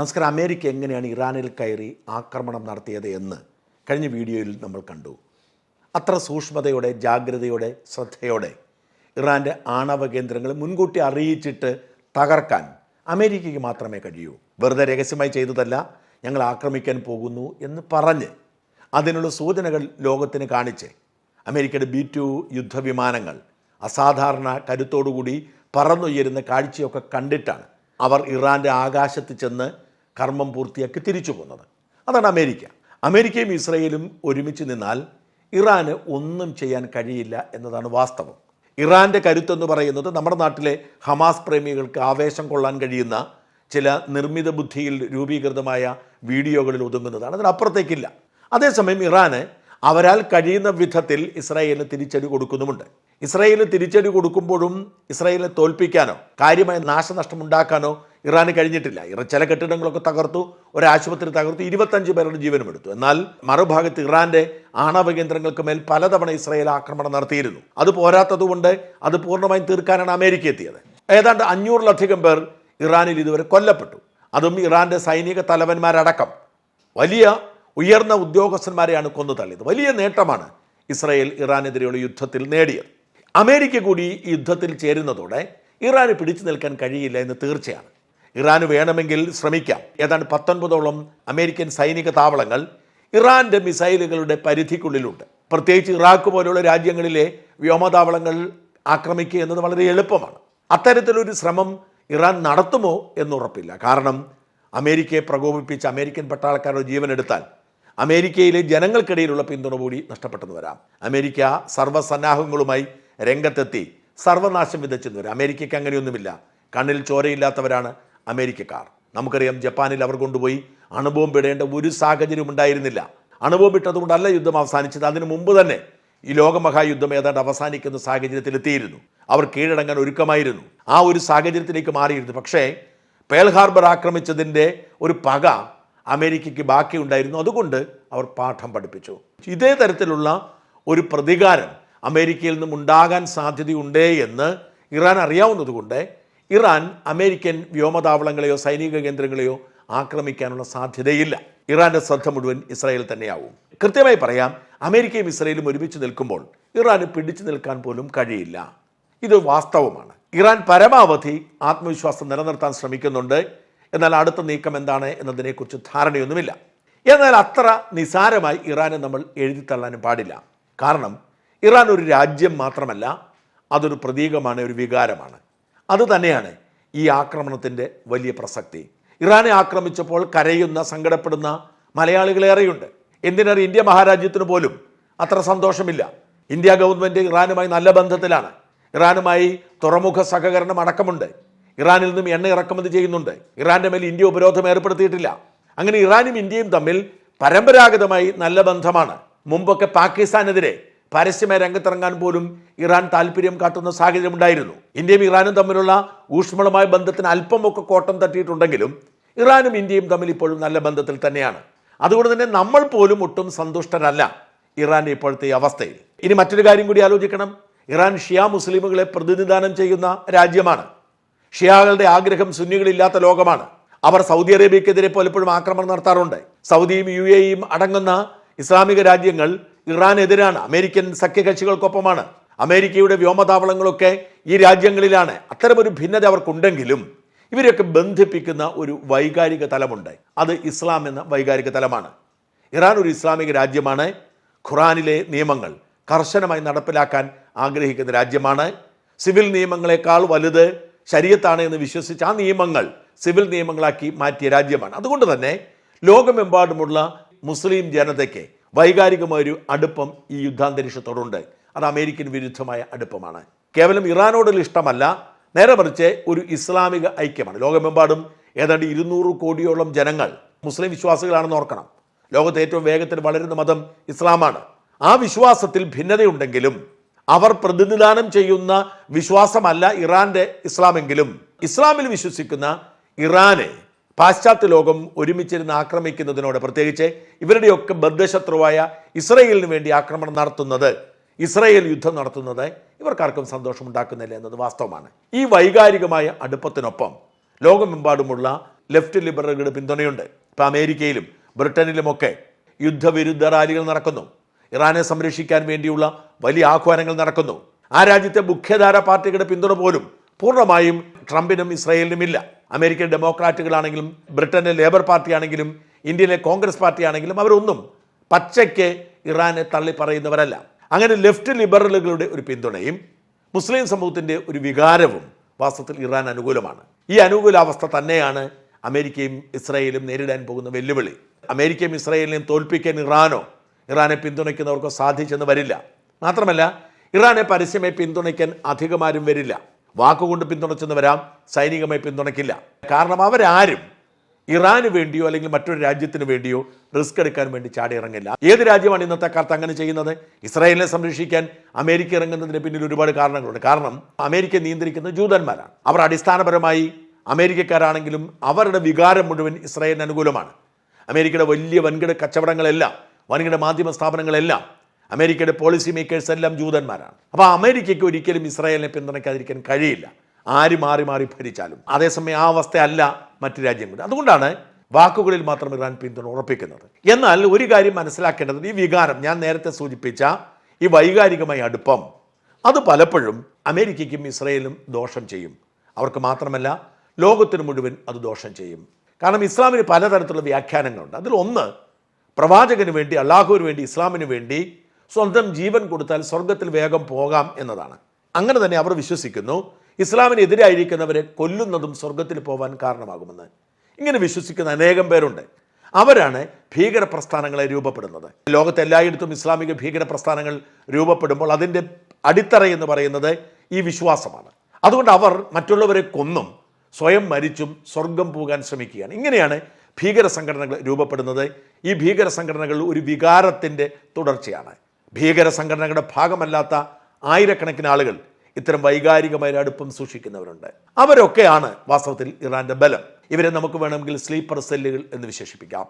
നമസ്കാരം. അമേരിക്ക എങ്ങനെയാണ് ഇറാനിൽ കയറി ആക്രമണം നടത്തിയത് എന്ന് കഴിഞ്ഞ വീഡിയോയിൽ നമ്മൾ കണ്ടു. അത്ര സൂക്ഷ്മതയോടെ ജാഗ്രതയോടെ ശ്രദ്ധയോടെ ഇറാന്റെ ആണവ കേന്ദ്രങ്ങൾ മുൻകൂട്ടി അറിയിച്ചിട്ട് തകർക്കാൻ അമേരിക്കയ്ക്ക് മാത്രമേ കഴിയൂ. വെറുതെ രഹസ്യമായി ചെയ്തതല്ല ഞങ്ങൾ ആക്രമിക്കാൻ പോകുന്നു എന്ന് പറഞ്ഞ് അതിനുള്ള സൂചനകൾ ലോകത്തിന് കാണിച്ച് അമേരിക്കയുടെ ബി ടു യുദ്ധവിമാനങ്ങൾ അസാധാരണ കരുത്തോടുകൂടി പറന്നുയരുന്ന കാഴ്ചയൊക്കെ കണ്ടിട്ടാണ് അവർ ഇറാന്റെ ആകാശത്ത് ചെന്ന് കർമ്മം പൂർത്തിയാക്കി തിരിച്ചു പോകുന്നത് അതാണ് അമേരിക്ക. അമേരിക്കയും ഇസ്രയേലും ഒരുമിച്ച് നിന്നാൽ ഇറാന് ഒന്നും ചെയ്യാൻ കഴിയില്ല എന്നതാണ് വാസ്തവം. ഇറാന്റെ കരുത്തെന്ന് പറയുന്നത് നമ്മുടെ നാട്ടിലെ ഹമാസ് പ്രേമികൾക്ക് ആവേശം കൊള്ളാൻ കഴിയുന്ന ചില നിർമ്മിത ബുദ്ധിയിൽ രൂപീകൃതമായ വീഡിയോകളിൽ ഒതുങ്ങുന്നതാണ്. അതിനപ്പുറത്തേക്കില്ല. അതേസമയം ഇറാന് അവരാൽ കഴിയുന്ന വിധത്തിൽ ഇസ്രായേലിന് തിരിച്ചടി കൊടുക്കുന്നുമുണ്ട്. ഇസ്രായേലിന് തിരിച്ചടി കൊടുക്കുമ്പോഴും ഇസ്രായേലിനെ തോൽപ്പിക്കാനോ കാര്യമായ നാശനഷ്ടം ഇറാന് കഴിഞ്ഞിട്ടില്ല. ഇറ ചില കെട്ടിടങ്ങളൊക്കെ തകർത്തു ഒരാശുപത്രി തകർത്തു ഇരുപത്തഞ്ച് പേരുടെ ജീവനും എടുത്തു എന്നാൽ മറുഭാഗത്ത് ഇറാന്റെ ആണവ കേന്ദ്രങ്ങൾക്ക് മേൽ പലതവണ ഇസ്രായേൽ ആക്രമണം നടത്തിയിരുന്നു. അത് പോരാത്തതുകൊണ്ട് അത് പൂർണമായും തീർക്കാനാണ് അമേരിക്ക എത്തിയത്. ഏതാണ്ട് അഞ്ഞൂറിലധികം പേർ ഇറാനിൽ ഇതുവരെ കൊല്ലപ്പെട്ടു. അതും ഇറാന്റെ സൈനിക തലവന്മാരടക്കം. വലിയ ഉയർന്ന ഉദ്യോഗസ്ഥന്മാരെയാണ് കൊന്നു തള്ളിയത്. വലിയ നേട്ടമാണ് ഇസ്രായേൽ ഇറാനെതിരെയുള്ള യുദ്ധത്തിൽ നേടിയത്. അമേരിക്ക കൂടി ഈ യുദ്ധത്തിൽ ചേരുന്നതോടെ ഇറാന് പിടിച്ചു നിൽക്കാൻ കഴിയില്ല എന്ന് തീർച്ചയാണ്. ഇറാന് വേണമെങ്കിൽ ശ്രമിക്കാം. ഏതാണ്ട് പത്തൊൻപതോളം അമേരിക്കൻ സൈനിക താവളങ്ങൾ ഇറാന്റെ മിസൈലുകളുടെ പരിധിക്കുള്ളിലുണ്ട്. പ്രത്യേകിച്ച് ഇറാഖ് പോലുള്ള രാജ്യങ്ങളിലെ വ്യോമതാവളങ്ങൾ ആക്രമിക്കുക എന്നത് വളരെ എളുപ്പമാണ്. അത്തരത്തിലൊരു ശ്രമം ഇറാൻ നടത്തുമോ എന്നുറപ്പില്ല കാരണം അമേരിക്കയെ പ്രകോപിപ്പിച്ച് അമേരിക്കൻ പട്ടാളക്കാരുടെ ജീവനെടുത്താൽ അമേരിക്കയിലെ ജനങ്ങൾക്കിടയിലുള്ള പിന്തുണ കൂടി നഷ്ടപ്പെട്ടെന്ന് വരാം. അമേരിക്ക സർവസന്നാഹങ്ങളുമായി രംഗത്തെത്തി സർവനാശം വിതച്ചെന്ന് വരാം. അമേരിക്കയ്ക്ക് അങ്ങനെയൊന്നുമില്ല. കണ്ണിൽ ചോരയില്ലാത്തവരാണ് അമേരിക്കക്കാർ. നമുക്കറിയാം ജപ്പാനിൽ അവർ കൊണ്ടുപോയി അണുബോംബ് ഇടേണ്ട ഒരു സാഹചര്യം ഉണ്ടായിരുന്നില്ല. അണുബോംബ് ഇട്ടതുകൊണ്ടല്ല യുദ്ധം അവസാനിച്ചത്. അതിനു മുമ്പ് തന്നെ ഈ ലോകമഹായുദ്ധം ഏതാണ്ട് അവസാനിക്കുന്ന സാഹചര്യത്തിൽ എത്തിയിരുന്നു. അവർ കീഴടങ്ങാൻ ഒരുക്കമായിരുന്നു. ആ ഒരു സാഹചര്യത്തിലേക്ക് മാറിയിരുന്നു. പക്ഷേ പേൾ ഹാർബർ ആക്രമിച്ചതിന്റെ ഒരു പക അമേരിക്കയ്ക്ക് ബാക്കിയുണ്ടായിരുന്നു. അതുകൊണ്ട് അവർ പാഠം പഠിപ്പിച്ചു. ഇതേ തരത്തിലുള്ള ഒരു പ്രതികാരം അമേരിക്കയിൽ നിന്നും ഉണ്ടാകാൻ സാധ്യതയുണ്ടേ എന്ന് ഇറാൻ അറിയാവുന്നതുകൊണ്ട് ഇറാൻ അമേരിക്കൻ വ്യോമതാവളങ്ങളെയോ സൈനിക കേന്ദ്രങ്ങളെയോ ആക്രമിക്കാനുള്ള സാധ്യതയില്ല. ഇറാന്റെ ശ്രദ്ധ മുഴുവൻ ഇസ്രായേൽ തന്നെയാവും. കൃത്യമായി പറയാം അമേരിക്കയും ഇസ്രായേലും ഒരുമിച്ച് നിൽക്കുമ്പോൾ ഇറാന് പിടിച്ചു നിൽക്കാൻ പോലും കഴിയില്ല. ഇത് വാസ്തവമാണ്. ഇറാൻ പരമാവധി ആത്മവിശ്വാസം നിലനിർത്താൻ ശ്രമിക്കുന്നുണ്ട്. എന്നാൽ അടുത്ത നീക്കം എന്താണ് എന്നതിനെക്കുറിച്ച് ധാരണയൊന്നുമില്ല. എന്നാൽ അത്ര നിസാരമായി ഇറാനെ നമ്മൾ എഴുതിത്തള്ളാനും പാടില്ല. കാരണം ഇറാൻ ഒരു രാജ്യം മാത്രമല്ല അതൊരു പ്രതീകമാണ് ഒരു വികാരമാണ്. അതുതന്നെയാണ് ഈ ആക്രമണത്തിന്റെ വലിയ പ്രസക്തി. ഇറാനെ ആക്രമിച്ചപ്പോൾ കരയുന്ന സങ്കടപ്പെടുന്ന മലയാളികളേറെയുണ്ട് എന്തിനേറെ ഇന്ത്യ മഹാരാജ്യത്തിന് പോലും അത്ര സന്തോഷമില്ല? ഇന്ത്യ ഗവൺമെന്റ് ഇറാനുമായി നല്ല ബന്ധത്തിലാണ്. ഇറാനുമായി തുറമുഖ സഹകരണം അടക്കമുണ്ട്. ഇറാനിൽ നിന്നും എണ്ണ ഇറക്കുമതി ചെയ്യുന്നുണ്ട്. ഇറാന്റെ മേൽ ഇന്ത്യ ഉപരോധം ഏർപ്പെടുത്തിയിട്ടില്ല. അങ്ങനെ ഇറാനും ഇന്ത്യയും തമ്മിൽ പരമ്പരാഗതമായി നല്ല ബന്ധമാണ്. മുമ്പൊക്കെ പാകിസ്ഥാനെതിരെ പരസ്യമായി രംഗത്തിറങ്ങാൻ പോലും ഇറാൻ താല്പര്യം കാട്ടുന്ന സാഹചര്യം ഉണ്ടായിരുന്നു. ഇന്ത്യയും ഇറാനും തമ്മിലുള്ള ഊഷ്മളമായ ബന്ധത്തിന് അല്പമൊക്കെ കോട്ടം തട്ടിയിട്ടുണ്ടെങ്കിലും ഇറാനും ഇന്ത്യയും തമ്മിൽ ഇപ്പോഴും നല്ല ബന്ധത്തിൽ തന്നെയാണ്. അതുകൊണ്ട് തന്നെ നമ്മൾ പോലും ഒട്ടും സന്തുഷ്ടരല്ല ഇറാന്റെ ഇപ്പോഴത്തെ അവസ്ഥയിൽ. ഇനി മറ്റൊരു കാര്യം കൂടി ആലോചിക്കണം. ഇറാൻ ഷിയ മുസ്ലിമുകളെ പ്രതിനിധാനം ചെയ്യുന്ന രാജ്യമാണ്. ഷിയാകളുടെ ആഗ്രഹം സുന്നികളില്ലാത്ത ലോകമാണ്. അവർ സൗദി അറേബ്യക്കെതിരെ പലപ്പോഴും ആക്രമണം നടത്താറുണ്ട്. സൗദിയും യു എയും അടങ്ങുന്ന ഇസ്ലാമിക രാജ്യങ്ങൾ ഇറാനെതിരാണ്. അമേരിക്കൻ സഖ്യകക്ഷികൾക്കൊപ്പമാണ്. അമേരിക്കയുടെ വ്യോമതാവളങ്ങളൊക്കെ ഈ രാജ്യങ്ങളിലാണ്. അത്തരമൊരു ഭിന്നത അവർക്കുണ്ടെങ്കിലും ഇവരെയൊക്കെ ബന്ധിപ്പിക്കുന്ന ഒരു വൈകാരിക തലമുണ്ട്. അത് ഇസ്ലാം എന്ന വൈകാരിക തലമാണ്. ഇറാൻ ഒരു ഇസ്ലാമിക രാജ്യമാണ്. ഖുറാനിലെ നിയമങ്ങൾ കർശനമായി നടപ്പിലാക്കാൻ ആഗ്രഹിക്കുന്ന രാജ്യമാണ്. സിവിൽ നിയമങ്ങളെക്കാൾ വലുത് ശരീരത്താണ് എന്ന് വിശ്വസിച്ച് ആ നിയമങ്ങൾ സിവിൽ നിയമങ്ങളാക്കി മാറ്റിയ രാജ്യമാണ്. അതുകൊണ്ട് തന്നെ ലോകമെമ്പാടുമുള്ള മുസ്ലിം ജനതയ്ക്ക് വൈകാരികമായൊരു അടുപ്പം ഈ യുദ്ധാന്തരീക്ഷത്തോടുണ്ട്. അത് അമേരിക്കൻ വിരുദ്ധമായ അടുപ്പമാണ്. കേവലം ഇറാനോടുള്ള ഇഷ്ടമല്ല. നേരെ മറിച്ച് ഒരു ഇസ്ലാമിക ഐക്യമാണ്. ലോകമെമ്പാടും ഏതാണ്ട് ഇരുന്നൂറ് കോടിയോളം ജനങ്ങൾ മുസ്ലിം വിശ്വാസികളാണെന്ന് ഓർക്കണം. ലോകത്തെ ഏറ്റവും വേഗത്തിൽ വളരുന്ന മതം ഇസ്ലാമാണ്. ആ വിശ്വാസത്തിൽ ഭിന്നതയുണ്ടെങ്കിലും അവർ പ്രതിനിധാനം ചെയ്യുന്ന വിശ്വാസമല്ല ഇറാന്റെ ഇസ്ലാമെങ്കിലും. ഇസ്ലാമിൽ വിശ്വസിക്കുന്ന ഇറാനെ പാശ്ചാത്യ ലോകം ഒരുമിച്ചിരുന്ന് ആക്രമിക്കുന്നതിനോട് പ്രത്യേകിച്ച് ഇവരുടെയൊക്കെ ബദ്ധശത്രുവായ ഇസ്രയേലിന് വേണ്ടി ആക്രമണം നടത്തുന്നത് ഇസ്രയേൽ യുദ്ധം നടത്തുന്നത് ഇവർക്കാർക്കും സന്തോഷമുണ്ടാക്കുന്നില്ല എന്നത് വാസ്തവമാണ്. ഈ വൈകാരികമായ അടുപ്പത്തിനൊപ്പം ലോകമെമ്പാടുമുള്ള ലെഫ്റ്റ് ലിബറലുകളുടെ പിന്തുണയുണ്ട്. ഇപ്പം അമേരിക്കയിലും ബ്രിട്ടനിലുമൊക്കെ യുദ്ധവിരുദ്ധ റാലികൾ നടക്കുന്നു. ഇറാനെ സംരക്ഷിക്കാൻ വേണ്ടിയുള്ള വലിയ ആഹ്വാനങ്ങൾ നടക്കുന്നു. ആ രാജ്യത്തെ മുഖ്യധാര പാർട്ടികളുടെ പിന്തുണ പോലും പൂർണമായും ട്രംപിനും ഇസ്രയേലിനും ഇല്ല അമേരിക്കൻ ഡെമോക്രാറ്റുകളാണെങ്കിലും ബ്രിട്ടനിലെ ലേബർ പാർട്ടിയാണെങ്കിലും ഇന്ത്യയിലെ കോൺഗ്രസ് പാർട്ടിയാണെങ്കിലും അവരൊന്നും പച്ചയ്ക്ക് ഇറാനെ തള്ളി പറയുന്നവരല്ല. അങ്ങനെ ലെഫ്റ്റ് ലിബറലുകളുടെ ഒരു പിന്തുണയും മുസ്ലിം സമൂഹത്തിന്റെ ഒരു വികാരവും വാസ്തവത്തിൽ ഇറാൻ അനുകൂലമാണ്. ഈ അനുകൂലാവസ്ഥ തന്നെയാണ് അമേരിക്കയും ഇസ്രായേലും നേരിടാൻ പോകുന്ന വെല്ലുവിളി. അമേരിക്കയും ഇസ്രായേലിനെയും തോൽപ്പിക്കാൻ ഇറാനോ ഇറാനെ പിന്തുണയ്ക്കുന്നവർക്കോ സാധിച്ചെന്ന് വരില്ല. മാത്രമല്ല ഇറാനെ പരസ്യമായി പിന്തുണയ്ക്കാൻ അധികമാരും വരില്ല. വാക്കുകൊണ്ട് പിന്തുണച്ചെന്ന് വരാം സൈനികമായി പിന്തുണയ്ക്കില്ല. കാരണം അവരാരും ഇറാന് വേണ്ടിയോ അല്ലെങ്കിൽ മറ്റൊരു രാജ്യത്തിന് വേണ്ടിയോ റിസ്ക് എടുക്കാൻ വേണ്ടി ചാടി ഇറങ്ങില്ല ഏത് രാജ്യമാണ് ഇന്നത്തെ കാലത്ത് അങ്ങനെ ചെയ്യുന്നത്? ഇസ്രായേലിനെ സംരക്ഷിക്കാൻ അമേരിക്ക ഇറങ്ങുന്നതിന് പിന്നിൽ ഒരുപാട് കാരണങ്ങളുണ്ട്. കാരണം അമേരിക്ക നിയന്ത്രിക്കുന്ന ജൂതന്മാരാണ്. അവർ അടിസ്ഥാനപരമായി അമേരിക്കക്കാരാണെങ്കിലും അവരുടെ വികാരം മുഴുവൻ ഇസ്രായേലിന് അനുകൂലമാണ്. അമേരിക്കയുടെ വലിയ വൻകിട കച്ചവടങ്ങളെല്ലാം വൻകിട മാധ്യമ സ്ഥാപനങ്ങളെല്ലാം അമേരിക്കയുടെ പോളിസി മേക്കേഴ്സ് എല്ലാം ജൂതന്മാരാണ്. അപ്പോൾ അമേരിക്കയ്ക്ക് ഒരിക്കലും ഇസ്രായേലിനെ പിന്തുണയ്ക്കാതിരിക്കാൻ കഴിയില്ല. ആര് മാറി മാറി ഭരിച്ചാലും. അതേസമയം ആ അവസ്ഥയല്ല മറ്റു രാജ്യങ്ങൾ അതുകൊണ്ടാണ് വാക്കുകളിൽ മാത്രം ഇറാൻ പിന്തുണ ഉറപ്പിക്കുന്നത്. എന്നാൽ ഒരു കാര്യം മനസ്സിലാക്കേണ്ടത് ഈ വികാരം. ഞാൻ നേരത്തെ സൂചിപ്പിച്ച ഈ വൈകാരികമായ അടുപ്പം. അത് പലപ്പോഴും അമേരിക്കയ്ക്കും ഇസ്രയേലും ദോഷം ചെയ്യും. അവർക്ക് മാത്രമല്ല ലോകത്തിന് മുഴുവൻ അത് ദോഷം ചെയ്യും. കാരണം ഇസ്ലാമിന് പലതരത്തിലുള്ള വ്യാഖ്യാനങ്ങളുണ്ട്. അതിൽ ഒന്ന് പ്രവാചകന് വേണ്ടി അള്ളാഹുവിന് വേണ്ടി ഇസ്ലാമിന് വേണ്ടി സ്വന്തം ജീവൻ കൊടുത്താൽ സ്വർഗത്തിൽ വേഗം പോകാം എന്നതാണ്. അങ്ങനെ തന്നെ അവർ വിശ്വസിക്കുന്നു ഇസ്ലാമിനെതിരായിരിക്കുന്നവരെ കൊല്ലുന്നതും സ്വർഗത്തിൽ പോകാൻ കാരണമാകുമെന്ന്. ഇങ്ങനെ വിശ്വസിക്കുന്ന അനേകം പേരുണ്ട്. അവരാണ് ഭീകര പ്രസ്ഥാനങ്ങളെ രൂപപ്പെടുന്നത്. ലോകത്ത് എല്ലായിടത്തും ഇസ്ലാമിക ഭീകര പ്രസ്ഥാനങ്ങൾ രൂപപ്പെടുമ്പോൾ അതിന്റെ അടിത്തറ എന്ന് പറയുന്നത് ഈ വിശ്വാസമാണ്. അതുകൊണ്ട് അവർ മറ്റുള്ളവരെ കൊന്നും സ്വയം മരിച്ചും സ്വർഗം പോകാൻ ശ്രമിക്കുകയാണ്. ഇങ്ങനെയാണ് ഭീകര സംഘടനകൾ രൂപപ്പെടുന്നത്. ഈ ഭീകര സംഘടനകൾ ഒരു വികാരത്തിന്റെ തുടർച്ചയാണ്. ഭീകര സംഘടനകളുടെ ഭാഗമല്ലാത്ത ആയിരക്കണക്കിന് ആളുകൾ ഇത്തരം വൈകാരികമായ അടുപ്പം സൂക്ഷിക്കുന്നവരുണ്ട്. അവരൊക്കെയാണ് വാസ്തവത്തിൽ ഇറാന്റെ ബലം. ഇവരെ നമുക്ക് വേണമെങ്കിൽ സ്ലീപ്പർ സെല്ലുകൾ എന്ന് വിശേഷിപ്പിക്കാം.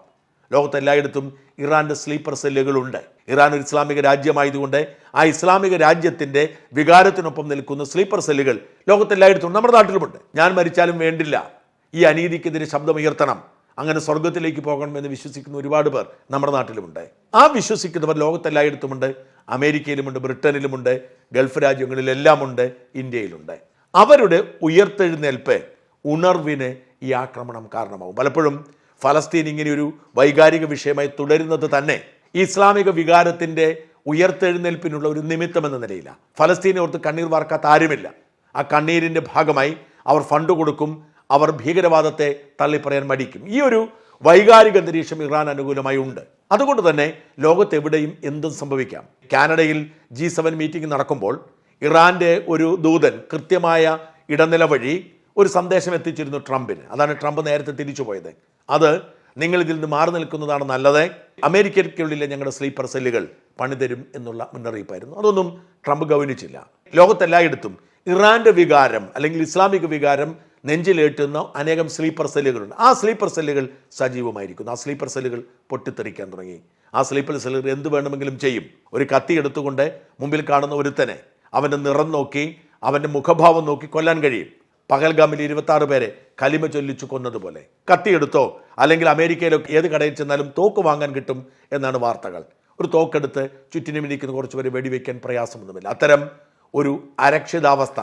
ലോകത്തെല്ലായിടത്തും ഇറാന്റെ സ്ലീപ്പർ സെല്ലുകളുണ്ട്. ഇറാൻ ഒരു ഇസ്ലാമിക രാജ്യമായതുകൊണ്ട് ആ ഇസ്ലാമിക രാജ്യത്തിന്റെ വികാരത്തിനൊപ്പം നിൽക്കുന്ന സ്ലീപ്പർ സെല്ലുകൾ ലോകത്തെല്ലായിടത്തും. നമ്മുടെ നാട്ടിലുമുണ്ട്. ഞാൻ മരിച്ചാലും വേണ്ടില്ല. ഈ അനീതിക്കെതിരെ ശബ്ദമുയർത്തണം. അങ്ങനെ സ്വർഗത്തിലേക്ക് പോകണമെന്ന് വിശ്വസിക്കുന്ന ഒരുപാട് പേർ നമ്മുടെ നാട്ടിലുമുണ്ട്. ആ വിശ്വസിക്കുന്നവർ ലോകത്തെല്ലായിടത്തുമുണ്ട്. അമേരിക്കയിലുമുണ്ട് ബ്രിട്ടനിലുമുണ്ട് ഗൾഫ് രാജ്യങ്ങളിലെല്ലാം ഉണ്ട് ഇന്ത്യയിലുണ്ട്. അവരുടെ ഉയർത്തെഴുന്നേൽപ്പ് ഉണർവിന് ഈ ആക്രമണം കാരണമാവും. പലപ്പോഴും ഫലസ്തീൻ ഇങ്ങനെ ഒരു വൈകാരിക വിഷയമായി തുടരുന്നത് തന്നെ ഇസ്ലാമിക വികാരത്തിന്റെ ഉയർത്തെഴുന്നേൽപ്പിനുള്ള ഒരു നിമിത്തം എന്ന നിലയിലാണ് ഫലസ്തീനെ ഓർത്ത് കണ്ണീർ വാർക്കാത്ത ആരുമില്ല. ആ കണ്ണീരിന്റെ ഭാഗമായി അവർ ഫണ്ട് കൊടുക്കും അവർ ഭീകരവാദത്തെ തള്ളിപ്പറയാൻ മടിക്കും. ഈ ഒരു വൈകാരിക അന്തരീക്ഷം ഇറാൻ അനുകൂലമായി ഉണ്ട്. അതുകൊണ്ട് തന്നെ ലോകത്തെവിടെയും എന്തും സംഭവിക്കാം. കാനഡയിൽ ജി സെവൻ മീറ്റിംഗ് നടക്കുമ്പോൾ ഇറാന്റെ ഒരു ദൂതൻ കൃത്യമായ ഇടനില വഴി ഒരു സന്ദേശം എത്തിച്ചിരുന്നു ട്രംപിന്. അതാണ് ട്രംപ് നേരത്തെ തിരിച്ചു പോയത്. അത് നിങ്ങൾ ഇതിൽ നിന്ന് മാറി നിൽക്കുന്നതാണ് നല്ലത്. അമേരിക്കയ്ക്കുള്ളിലെ ഞങ്ങളുടെ സ്ലീപ്പർ സെല്ലുകൾ പണിതരും എന്നുള്ള മുന്നറിയിപ്പായിരുന്നു. അതൊന്നും ട്രംപ് ഗൗനിച്ചില്ല. ലോകത്തെല്ലായിടത്തും ഇറാന്റെ വികാരം അല്ലെങ്കിൽ ഇസ്ലാമിക വികാരം നെഞ്ചിലേറ്റുന്ന അനേകം സ്ലീപ്പർ സെല്ലുകളുണ്ട്. ആ സ്ലീപ്പർ സെല്ലുകൾ സജീവമായിരിക്കുന്നു. ആ സ്ലീപ്പർ സെല്ലുകൾ പൊട്ടിത്തെറിക്കാൻ തുടങ്ങി. ആ സ്ലീപ്പർ സെല്ലുകൾ എന്ത് വേണമെങ്കിലും ചെയ്യും. ഒരു കത്തി എടുത്തുകൊണ്ട് മുമ്പിൽ കാണുന്ന ഒരുത്തനെ അവന്റെ നിറം നോക്കി അവന്റെ മുഖഭാവം നോക്കി കൊല്ലാൻ കഴിയും. പകൽഗാമിൽ ഇരുപത്തി ആറ് പേരെ കലിമ ചൊല്ലിച്ചു കൊന്നതുപോലെ. കത്തിയെടുത്തോ അല്ലെങ്കിൽ അമേരിക്കയിലോ ഏത് കടയിൽ ചെന്നാലും തോക്ക് വാങ്ങാൻ കിട്ടും എന്നാണ് വാർത്തകൾ. ഒരു തോക്കെടുത്ത് ചുറ്റിനും ഇരിക്കുന്ന കുറച്ച് പേര് വെടിവെക്കാൻ പ്രയാസമൊന്നുമില്ല. അത്തരം ഒരു അരക്ഷിതാവസ്ഥ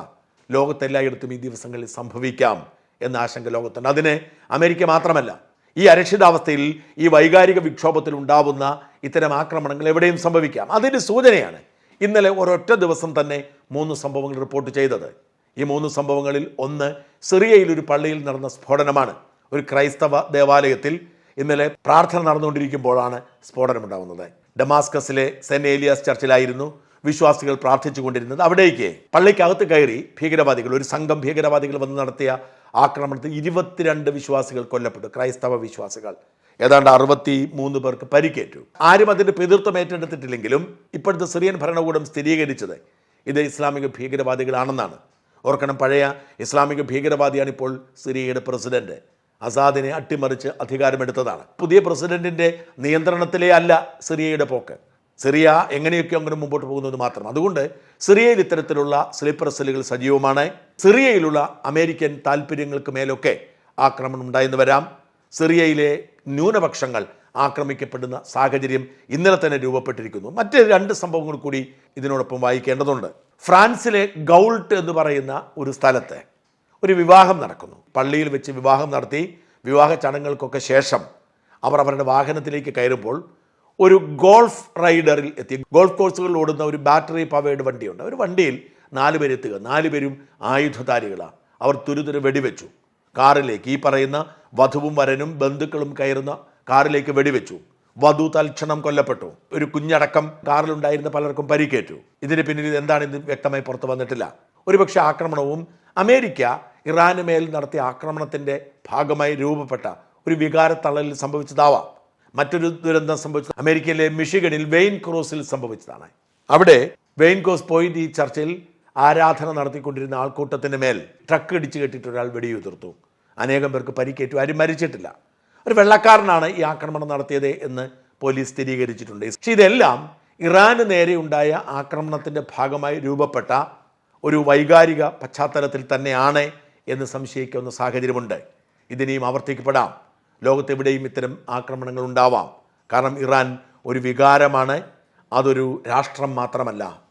ലോകത്തെല്ലായിടത്തും ഈ ദിവസങ്ങളിൽ സംഭവിക്കാം എന്ന ആശങ്ക ലോകത്തുണ്ട്. അതിന് അമേരിക്ക മാത്രമല്ല ഈ അരക്ഷിതാവസ്ഥയിൽ ഈ വൈകാരിക വിക്ഷോഭത്തിൽ ഉണ്ടാവുന്ന ഇത്തരം ആക്രമണങ്ങൾ എവിടെയും സംഭവിക്കാം. അതിന്റെ സൂചനയാണ് ഇന്നലെ ഒരൊറ്റ ദിവസം തന്നെ മൂന്ന് സംഭവങ്ങൾ റിപ്പോർട്ട് ചെയ്തത്. ഈ മൂന്ന് സംഭവങ്ങളിൽ ഒന്ന് സിറിയയിൽ ഒരു പള്ളിയിൽ നടന്ന സ്ഫോടനമാണ്. ഒരു ക്രൈസ്തവ ദേവാലയത്തിൽ ഇന്നലെ പ്രാർത്ഥന നടന്നുകൊണ്ടിരിക്കുമ്പോഴാണ് സ്ഫോടനമുണ്ടാകുന്നത് ഡമാസ്കസിലെ സെന്റ് ഏലിയാസ് ചർച്ചിലായിരുന്നു വിശ്വാസികൾ പ്രാർത്ഥിച്ചു കൊണ്ടിരുന്നത് അവിടേക്ക്. പള്ളിക്കകത്ത് കയറി ഭീകരവാദികൾ ഒരു സംഘം ഭീകരവാദികൾ വന്ന് നടത്തിയ ആക്രമണത്തിൽ ഇരുപത്തിരണ്ട് വിശ്വാസികൾ കൊല്ലപ്പെട്ടു. ക്രൈസ്തവ വിശ്വാസികൾ. ഏതാണ്ട് അറുപത്തി മൂന്ന് പേർക്ക് പരിക്കേറ്റു. ആരും അതിന്റെ പിതൃത്വം ഏറ്റെടുത്തിട്ടില്ലെങ്കിലും ഇപ്പോഴത്തെ സിറിയൻ ഭരണകൂടം സ്ഥിരീകരിച്ചത് ഇത് ഇസ്ലാമിക ഭീകരവാദികളാണെന്നാണ്. ഓർക്കണം പഴയ ഇസ്ലാമിക ഭീകരവാദിയാണ് ഇപ്പോൾ സിറിയയുടെ പ്രസിഡന്റ്. അസാദിനെ അട്ടിമറിച്ച് അധികാരമെടുത്തതാണ്. പുതിയ പ്രസിഡന്റിന്റെ നിയന്ത്രണത്തിലേ അല്ല സിറിയയുടെ പോക്ക്. സിറിയ എങ്ങനെയൊക്കെ അങ്ങനെ മുമ്പോട്ട് പോകുന്നത് മാത്രം. അതുകൊണ്ട് സിറിയയിൽ ഇത്തരത്തിലുള്ള സ്ലീപ്പർ സെല്ലുകൾ സജീവമാണ്. സിറിയയിലുള്ള അമേരിക്കൻ താല്പര്യങ്ങൾക്ക് മേലൊക്കെ ആക്രമണം ഉണ്ടായെന്ന് വരാം. സിറിയയിലെ ന്യൂനപക്ഷങ്ങൾ ആക്രമിക്കപ്പെടുന്ന സാഹചര്യം ഇന്നലെ തന്നെ രൂപപ്പെട്ടിരിക്കുന്നു. മറ്റ് രണ്ട് സംഭവങ്ങൾ കൂടി ഇതിനോടൊപ്പം വായിക്കേണ്ടതുണ്ട്. ഫ്രാൻസിലെ ഗൗൾട്ട് എന്ന് പറയുന്ന ഒരു സ്ഥലത്ത് ഒരു വിവാഹം നടക്കുന്നു. പള്ളിയിൽ വെച്ച് വിവാഹം നടത്തി വിവാഹ ചടങ്ങുകൾക്കൊക്കെ ശേഷം അവർ അവരുടെ വാഹനത്തിലേക്ക് കയറുമ്പോൾ ഒരു ഗോൾഫ് റൈഡറിൽ എത്തി. ഗോൾഫ് കോഴ്സുകളിൽ ഓടുന്ന ഒരു ബാറ്ററി പവേഡ് വണ്ടിയുണ്ട്. ഒരു വണ്ടിയിൽ നാല് പേരെത്തുക നാല് പേരും ആയുധധാരികളാണ്. അവർ തുരുതുരു വെടിവെച്ചു. കാറിലേക്ക് ഈ പറയുന്ന വധുവും വരനും ബന്ധുക്കളും കയറുന്ന കാറിലേക്ക് വെടിവെച്ചു. വധു തൽക്ഷണം കൊല്ലപ്പെട്ടു. ഒരു കുഞ്ഞടക്കം കാറിലുണ്ടായിരുന്ന പലർക്കും പരിക്കേറ്റു. ഇതിന് പിന്നിൽ എന്താണ് ഇത് വ്യക്തമായി പുറത്തു വന്നിട്ടില്ല. ഒരുപക്ഷെ ആക്രമണവും അമേരിക്ക ഇറാന് മേൽ നടത്തിയ ആക്രമണത്തിന്റെ ഭാഗമായി രൂപപ്പെട്ട ഒരു വികാരത്തള്ളലിൽ സംഭവിച്ചതാവാം. മറ്റൊരു ദുരന്തം സംഭവിച്ചത് അമേരിക്കയിലെ മിഷിഗണിൽ വെയിൻ ക്രോസിൽ സംഭവിച്ചതാണ്. അവിടെ വെയിൻ ക്രോസ് പോയിന്റ് ഈ ചർച്ചിൽ ആരാധന നടത്തിക്കൊണ്ടിരുന്ന ആൾക്കൂട്ടത്തിന് മേൽ ട്രക്ക് ഇടിച്ചു കെട്ടിയിട്ട് ഒരാൾ വെടിയുതിർത്തു. അനേകം പേർക്ക് പരിക്കേറ്റു. ആരും മരിച്ചിട്ടില്ല. ഒരു വെള്ളക്കാരനാണ് ഈ ആക്രമണം നടത്തിയത് എന്ന് പോലീസ് സ്ഥിരീകരിച്ചിട്ടുണ്ട്. പക്ഷേ ഇതെല്ലാം ഇറാന് നേരെ ഉണ്ടായ ആക്രമണത്തിന്റെ ഭാഗമായി രൂപപ്പെട്ട ഒരു വൈകാരിക പശ്ചാത്തലത്തിൽ തന്നെയാണ് എന്ന് സംശയിക്കുന്ന സാഹചര്യമുണ്ട്. ഇതിനെയും ആവർത്തിക്കപ്പെടാം. ലോകത്തെവിടെയും ഇത്തരം ആക്രമണങ്ങൾ ഉണ്ടാവാം. കാരണം ഇറാൻ ഒരു വികാരമാണ് അതൊരു രാഷ്ട്രം മാത്രമല്ല.